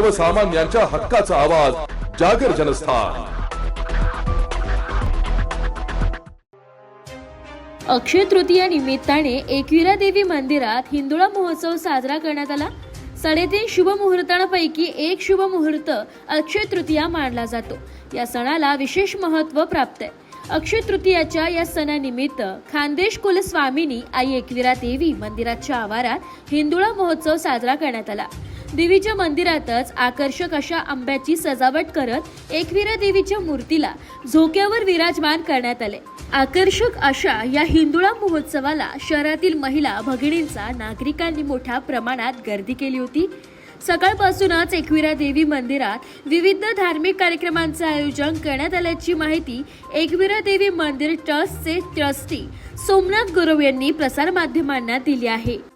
सर्वसामान्यांच्या हक्काचा आवाज जागर जनस्थान. अक्षय तृतीया निमित्ताने एकविरा देवी मंदिरात हिंदोळा महोत्सव साजरा करण्यात आला. साडेतीन शुभ मुहूर्तांपैकी एक शुभ मुहूर्त अक्षय तृतीया मानला जातो. या सणाला विशेष महत्त्व प्राप्त आहे. अक्षय तृतीयाच्या या सणानिमित्त खानदेश कुलस्वामिनी आई एकविरा देवी मंदिराच्या आवारात हिंदुळा महोत्सव साजरा करण्यात आला. देवीच्या मंदिरातच आकर्षक अशा आंब्याची सजावट करत एकविरा देवीच्या मूर्तीला झोक्यावर विराजमान करण्यात आले. आकर्षक अशा या हिंदुळा महोत्सवाला शहरातील महिला भगिनींचा नागरिकांनी मोठ्या प्रमाणात गर्दी केली होती. सकाळपासूनच एकविरा देवी मंदिरात विविध धार्मिक कार्यक्रमांचे आयोजन करण्यात आल्याची माहिती एकविरा देवी मंदिर ट्रस्टचे ट्रस्टी सोमनाथ गुरव यांनी प्रसारमाध्यमांना दिली आहे.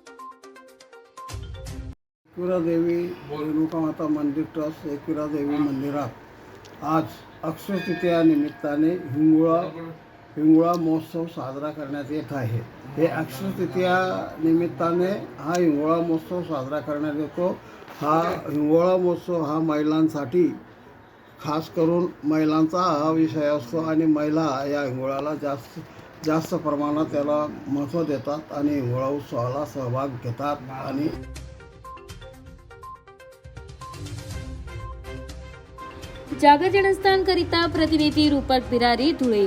एकविरादेवी रेणुकामाता माता मंदिर ट्रस्ट एकविरादेवी मंदिरात आज अक्षय निमित्ताने हिंगुळा हिंगुळा महोत्सव साजरा करण्यात येत आहे. हे अक्षय निमित्ताने हा हिंगोळा महोत्सव साजरा करण्यात येतो. हा हिंगोळा महोत्सव हा महिलांसाठी खास करून महिलांचा हा विषय असतो आणि महिला या हिंगोळाला जास्त जास्त प्रमाणात त्याला महत्त्व देतात आणि हिंगोळा उत्सवाला सहभाग घेतात आणि जागर जनस्थानकरिता प्रतिनिधी रूपक बिरारी धुळे.